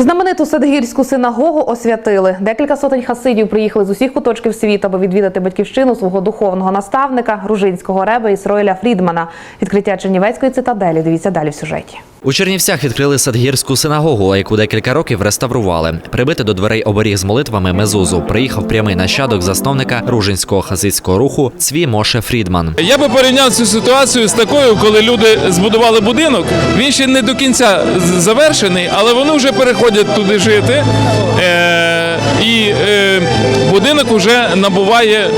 Знамениту Садгірську синагогу освятили. Декілька сотень хасидів приїхали з усіх куточків світу, аби відвідати батьківщину свого духовного наставника, грузинського реба Ісроїля Фрідмана. Відкриття Чернівецької цитаделі. Дивіться далі в сюжеті. У Чернівцях відкрили Садгірську синагогу, яку декілька років реставрували. Прибити до дверей оберіг з молитвами мезузу приїхав прямий нащадок засновника ружинського хасидського руху Цві Моше Фрідман. Я би порівняв цю ситуацію з такою, коли люди збудували будинок. Він ще не до кінця завершений, але вони вже переходять туди жити. І е- будинок вже набуває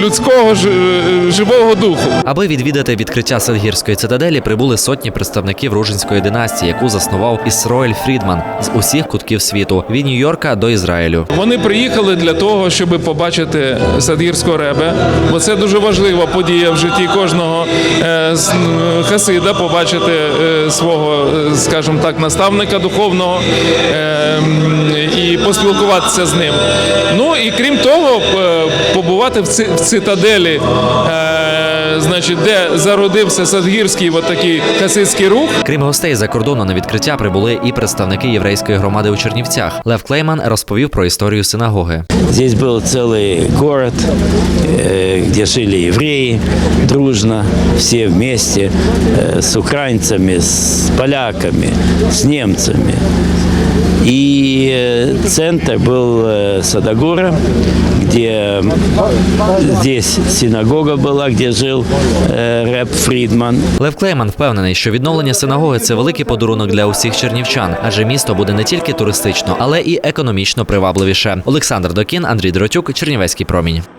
людського ж- е, живого духу. Аби відвідати відкриття Садгірської цитаделі, прибули сотні представників ружинської династії, яку заснував Ісроїль Фрідман з усіх кутків світу від Нью-Йорка до Ізраїлю. Вони приїхали для того, щоб побачити Садгірського ребе, бо це дуже важлива подія в житті кожного е, хасида, побачити е, свого, е, скажімо так, наставника духовного е, і поспілкуватися з ним Ну і крім того, е, побувати в ци- в цитаделі. е, Значить, де зародився Садгірський от такий хасидський рух, Крім гостей за кордону на відкриття прибули і представники єврейської громади у Чернівцях. Лев Клейман розповів про історію синагоги. Здесь был целый город, э, где жили евреи дружно, все вместе, э, с украинцами, с поляками, с немцами. И э, центр был э, Садогора, где здесь синагога была, где жил э, рэп Фридман. Лев Клейман впевнений, що відновлення синагоги це великий подарунок для усіх чернівчан, адже місто буде не тільки туристично, але і економічно привабливіше. Олександр Докін, Андрій Дротюк, Чернівецький промінь.